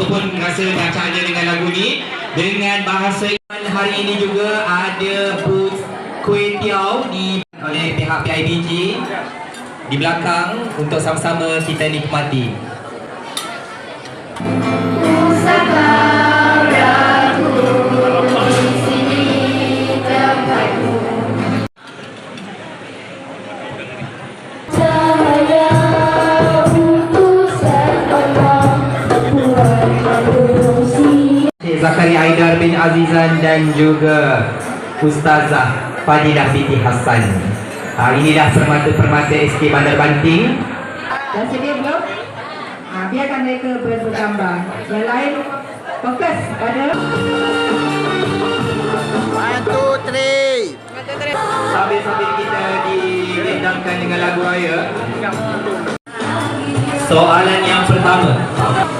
apa pun rasa bacaannya dengan lagu ni dengan bahasa hari ini juga ada booth kuih tiaw di oleh pihak PIBG di belakang untuk sama-sama kita nikmati. Cik Zakaria Aidar bin Azizan dan juga Ustazah Fadilah binti Hassan. Ha, inilah permata-permata SK Bandar Banting. Dah sedia belum? Ha, biarkan mereka ber- bergambar. Yang lain fokus pada One, two, three. Sambil-sambil kita didendangkan dengan lagu raya. Soalan yang pertama.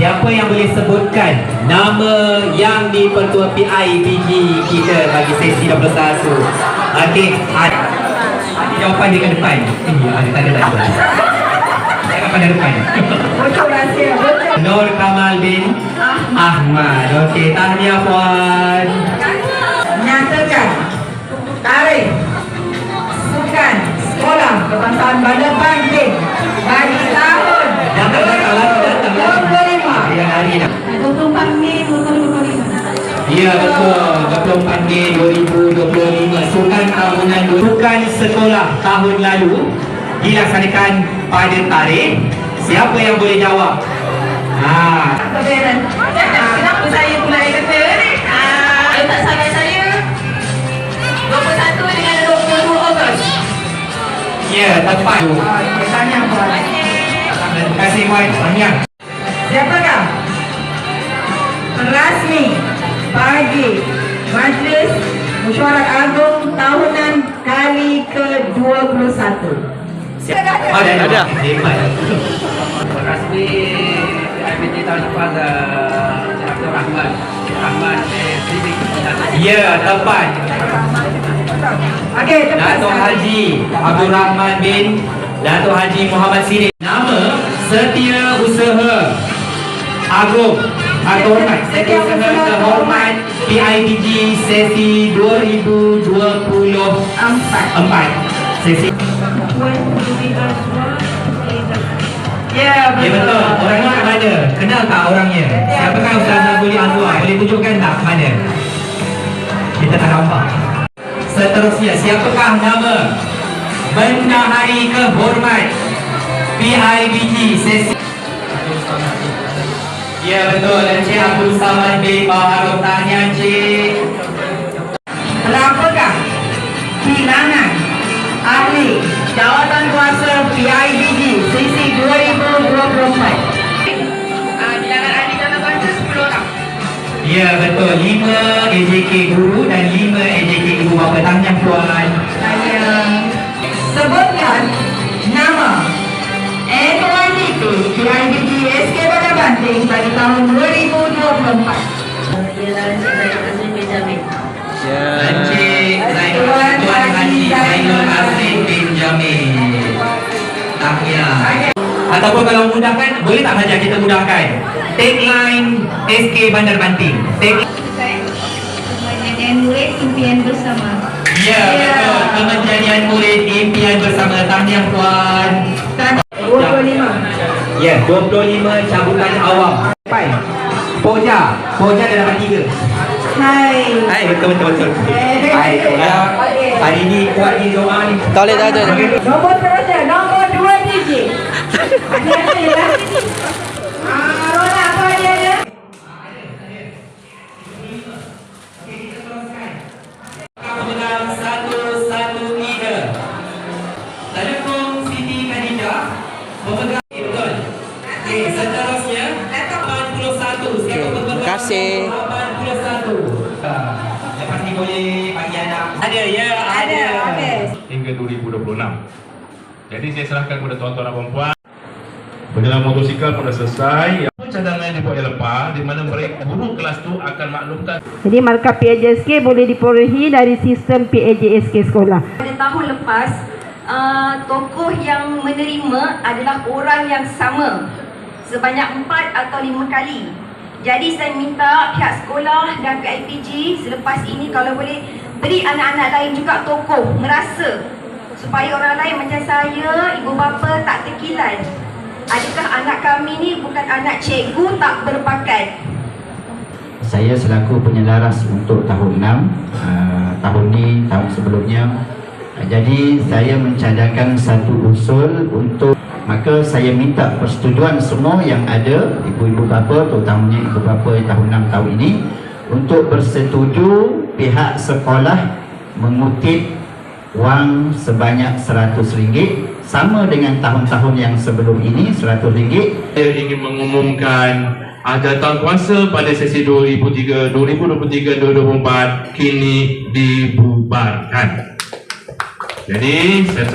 Siapa yang boleh sebutkan nama yang dipertua PIBG kita bagi sesi 21? Okey, ada ada jawapan di depan. Eh, ada tak ada tak ada. Jangan pada depan. Bocor. Nur Kamal bin Ahmad. Okey, tahniah puan. Nyatakan tarikh sukan sekolah kebangsaan Bandar Banting bagi tahun Datang datang Ya betul 24 Mei 2025 Sukan tahunan Sukan sekolah tahun lalu Dilaksanakan pada tarikh Siapa yang boleh jawab? Ha, Kebenaran. Kenapa saya pula yang kata? Ah, tak salah saya. 21 dengan 22 Ogos. ya tepat tanya puan. Terima kasih Puan Tahniah Siapakah rasmi bagi Majlis Mesyuarat Agung tahunan kali ke-21? Siapa? Ada Ada. Hebat Rasmi IPT tahun lepas Abdul Rahman. Rahman eh, Sidik. Ya tepat Okey, Dato' Haji Abdul Rahman bin Dato' Haji Muhammad Sidik. Nama Setia Usaha Agung atau hormat Setia Usaha Terhormat PIBG sesi 2024 Sesi Ya, Ya betul Orangnya kat mana? Kenal tak orangnya? Siapakah Ustaz Nabuli Azwar? Boleh tunjukkan tak mana? Kita tak nampak Seterusnya Siapakah nama Bendahari Kehormat PIBG sesi Ya betul. Encik Abdul Samad bin Baharul Tahniah Encik Kenapakah bilangan ahli. Jawatan kuasa PIBG sisi 2024? Ah, bilangan ahli jawatan kuasa 10 orang. Ya betul. 5 AJK guru dan 5 AJK ibu bapa Tahniah puan. Saya sebutkan nama PIBG SK Bandar Banting pada tahun 2024. Encik Zainul Tuan Haji Zainul Azim bin Jamil Tahniah Ataupun kalau mudahkan Boleh tak saja kita mudahkan Tagline SK Bandar Banting Tagline Kementerian Murid Impian Bersama. Ya betul Kementerian Murid Impian Bersama Tahniah puan 25. Ya. 25 cabutan awam. Pai Poja. Poja dah dapat 3 Hai. Hai betul betul betul. Hai Poja. Hari ini kuat di doa ni. Tak boleh, tak ada. Nombor terusnya, nombor kasih. 81. Lepas ni boleh bagi anak. Ada ya, ada. hingga 2026. Jadi saya serahkan kepada tuan-tuan dan puan Perjalanan motosikal pun dah selesai. Cadangan dibuat yang lepas di mana mereka guru kelas tu akan maklumkan Jadi markah PAJSK boleh diperolehi dari sistem PAJSK sekolah. Pada tahun lepas, uh, tokoh yang menerima adalah orang yang sama. sebanyak 4 atau 5 kali. Jadi saya minta pihak sekolah dan PIPG selepas ini kalau boleh beri anak-anak lain juga tokoh merasa supaya orang lain macam saya, ibu bapa tak terkilan. Adakah anak kami ni bukan anak cikgu tak berpakat? saya selaku penyelaras untuk tahun 6 uh, tahun ni tahun sebelumnya uh, jadi saya mencadangkan satu usul untuk maka saya minta persetujuan semua yang ada ibu-ibu bapa terutamanya ibu bapa tahun 6 tahun ini untuk bersetuju pihak sekolah mengutip wang sebanyak RM100 sama dengan tahun-tahun yang sebelum ini RM100 Saya ingin mengumumkan hajatan kuasa pada sesi 2003 2023-2024 kini dibubarkan. Jadi saya